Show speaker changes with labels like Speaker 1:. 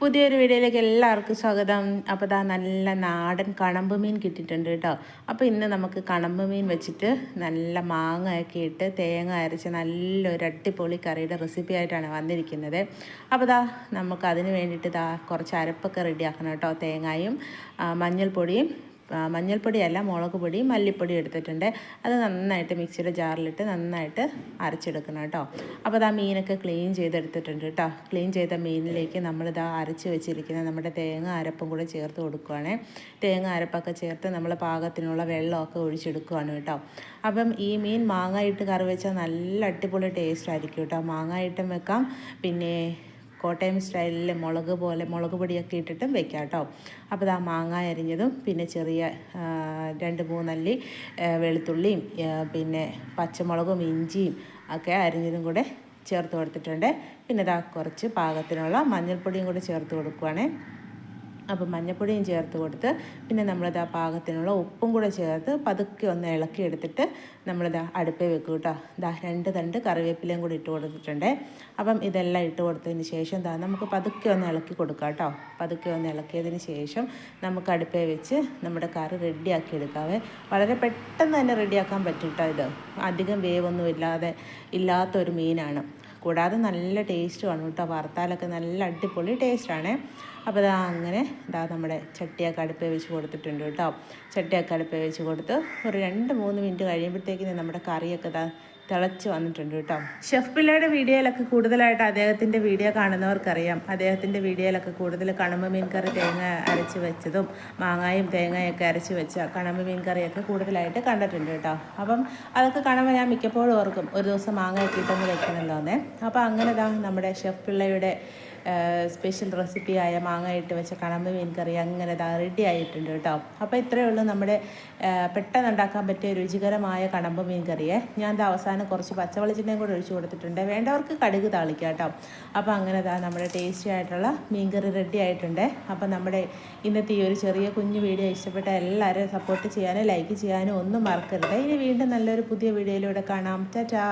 Speaker 1: പുതിയൊരു വീഡിയോയിലേക്ക് എല്ലാവർക്കും സ്വാഗതം. അപ്പോൾ ഇതാ നല്ല നാടൻ കണമ്പ് മീൻ കിട്ടിയിട്ടുണ്ട് കേട്ടോ. അപ്പോൾ ഇന്ന് നമുക്ക് കണമ്പ് മീൻ വെച്ചിട്ട് നല്ല മാങ്ങയൊക്കെ ഇട്ട് തേങ്ങ അരച്ച് നല്ലൊരു അടിപൊളി കറിയുടെ റെസിപ്പി ആയിട്ടാണ് വന്നിരിക്കുന്നത്. അപ്പോൾ ഇതാ നമുക്ക് അതിന് വേണ്ടിയിട്ട് ഇതാ കുറച്ച് അരപ്പൊക്കെ റെഡിയാക്കണം കേട്ടോ. തേങ്ങായും മഞ്ഞൾപ്പൊടിയും മഞ്ഞൾപ്പൊടിയല്ല മുളക് പൊടി മല്ലിപ്പൊടി എടുത്തിട്ടുണ്ട്. അത് നന്നായിട്ട് മിക്സിയുടെ ജാറിലിട്ട് നന്നായിട്ട് അരച്ചെടുക്കണം കേട്ടോ. അപ്പോൾ ഇതാ മീനൊക്കെ ക്ലീൻ ചെയ്തെടുത്തിട്ടുണ്ട് കേട്ടോ. ക്ലീൻ ചെയ്ത മീനിലേക്ക് നമ്മളിതാ അരച്ച് വെച്ചിരിക്കുന്ന നമ്മുടെ തേങ്ങ അരപ്പും കൂടെ ചേർത്ത് കൊടുക്കുവാണേ. തേങ്ങ അരപ്പൊക്കെ ചേർത്ത് നമ്മൾ പാകത്തിനുള്ള വെള്ളമൊക്കെ ഒഴിച്ചെടുക്കുവാണ് കേട്ടോ. അപ്പം ഈ മീൻ മാങ്ങ ഇട്ട് കറി വെച്ചാൽ നല്ല അടിപൊളി ടേസ്റ്റ് ആയിരിക്കും കേട്ടോ. മാങ്ങ ഇട്ടും വെക്കാം. പിന്നെ കോട്ടയം സ്റ്റൈലിൽ മുളക് പോലെ മുളക് പൊടിയൊക്കെ ഇട്ടിട്ടും വെക്കാം കേട്ടോ. അപ്പോൾ ആ മാങ്ങ അരിഞ്ഞതും പിന്നെ ചെറിയ രണ്ട് മൂന്നല്ലി വെളുത്തുള്ളിയും പിന്നെ പച്ചമുളകും ഇഞ്ചിയും ഒക്കെ അരിഞ്ഞതും കൂടെ ചേർത്ത് കൊടുത്തിട്ടുണ്ട്. പിന്നെ ഇതാ കുറച്ച് പാകത്തിനുള്ള മഞ്ഞൾപ്പൊടിയും കൂടെ ചേർത്ത് കൊടുക്കുവാണേ. അപ്പം മഞ്ഞപ്പൊടിയും ചേർത്ത് കൊടുത്ത് പിന്നെ നമ്മളിത് ആ പാകത്തിനുള്ള ഉപ്പും കൂടെ ചേർത്ത് പതുക്കെ ഒന്ന് ഇളക്കി എടുത്തിട്ട് നമ്മളിത് അടുപ്പിൽ വെക്കും കേട്ടോ ഇതാ രണ്ട് തണ്ട് കറിവേപ്പിലയും കൂടി ഇട്ട് കൊടുത്തിട്ടുണ്ട്. അപ്പം ഇതെല്ലാം ഇട്ട് കൊടുത്തതിന് ശേഷം ദാ നമുക്ക് പതുക്കെ ഒന്ന് ഇളക്കി കൊടുക്കാം കേട്ടോ പതുക്കെ ഒന്ന് ഇളക്കിയതിന് ശേഷം നമുക്ക് അടുപ്പിൽ വെച്ച് നമ്മുടെ കറി റെഡിയാക്കി എടുക്കാവേ. വളരെ പെട്ടെന്ന് തന്നെ റെഡിയാക്കാൻ പറ്റും കേട്ടോ ഇത്. അധികം വേവൊന്നും ഇല്ലാതെ ഇല്ലാത്തൊരു മീനാണ്. കൂടാതെ നല്ല ടേസ്റ്റുമാണ് കേട്ടോ. വറുത്താലൊക്കെ നല്ല അടിപൊളി ടേസ്റ്റാണ് അപ്പോൾ ഇതാ അങ്ങനെ ഇതാ നമ്മുടെ ചട്ടിയൊക്കെ അടുപ്പ് വെച്ച് കൊടുത്തിട്ടുണ്ട് കേട്ടോ. ചട്ടിയൊക്കെ അടുപ്പ് വെച്ച് കൊടുത്ത് ഒരു രണ്ട് മൂന്ന് മിനിറ്റ് കഴിയുമ്പോഴത്തേക്കിന് നമ്മുടെ കറിയൊക്കെ ഇതാ തിളച്ച് വന്നിട്ടുണ്ട് കേട്ടോ. ഷെഫ് പിള്ളയുടെ വീഡിയോയിലൊക്കെ കൂടുതലായിട്ട് അദ്ദേഹത്തിന്റെ വീഡിയോ കാണുന്നവർക്കറിയാം. അദ്ദേഹത്തിന്റെ വീഡിയോയിലൊക്കെ കൂടുതൽ കണമ്പ് മീൻകറി തേങ്ങ അരച്ച് വെച്ചതും മാങ്ങായും തേങ്ങയൊക്കെ അരച്ച് വെച്ച കണമ്പ് മീൻകറിയൊക്കെ കൂടുതലായിട്ട് കണ്ടിട്ടുണ്ട് കേട്ടോ. അപ്പം അതൊക്കെ കാണുമ്പോൾ ഞാൻ മിക്കപ്പോഴും ഓർക്കും ഒരു ദിവസം മാങ്ങ ഇട്ടിട്ടൊന്ന് വെക്കണമല്ലോ എന്നേ അപ്പോൾ അങ്ങനെ ഇതാ നമ്മുടെ ഷെഫ് പിള്ളയുടെ സ്പെഷ്യൽ റെസിപ്പിയായ മാങ്ങ ഇട്ട് വെച്ച കണമ്പ് മീൻകറി അങ്ങനെ റെഡി ആയിട്ടുണ്ട് കേട്ടോ. അപ്പോൾ ഇത്രയേ ഉള്ളൂ നമ്മുടെ പെട്ടെന്ന് ഉണ്ടാക്കാൻ പറ്റിയ രുചികരമായ കണമ്പ് മീൻകറിയെ. ഞാൻ ഇത് അവസാനം കുറച്ച് പച്ചവെളിച്ചെണ്ണയും കൂടെ ഒഴിച്ച് കൊടുത്തിട്ടുണ്ട്. വേണ്ടവർക്ക് കടുക് താളിക്കാം കേട്ടോ. അപ്പോൾ അങ്ങനെ താ നമ്മുടെ ടേസ്റ്റി ആയിട്ടുള്ള മീൻകറി റെഡി ആയിട്ടുണ്ട്. അപ്പോൾ നമ്മുടെ ഇന്നത്തെ ഈ ഒരു ചെറിയ കുഞ്ഞു വീഡിയോ ഇഷ്ടപ്പെട്ട എല്ലാവരെയും സപ്പോർട്ട് ചെയ്യാനും ലൈക്ക് ചെയ്യാനും ഒന്നും മറക്കരുത്. ഇനി വീണ്ടും നല്ലൊരു പുതിയ വീഡിയോയിലൂടെ കാണാം. ടാറ്റാ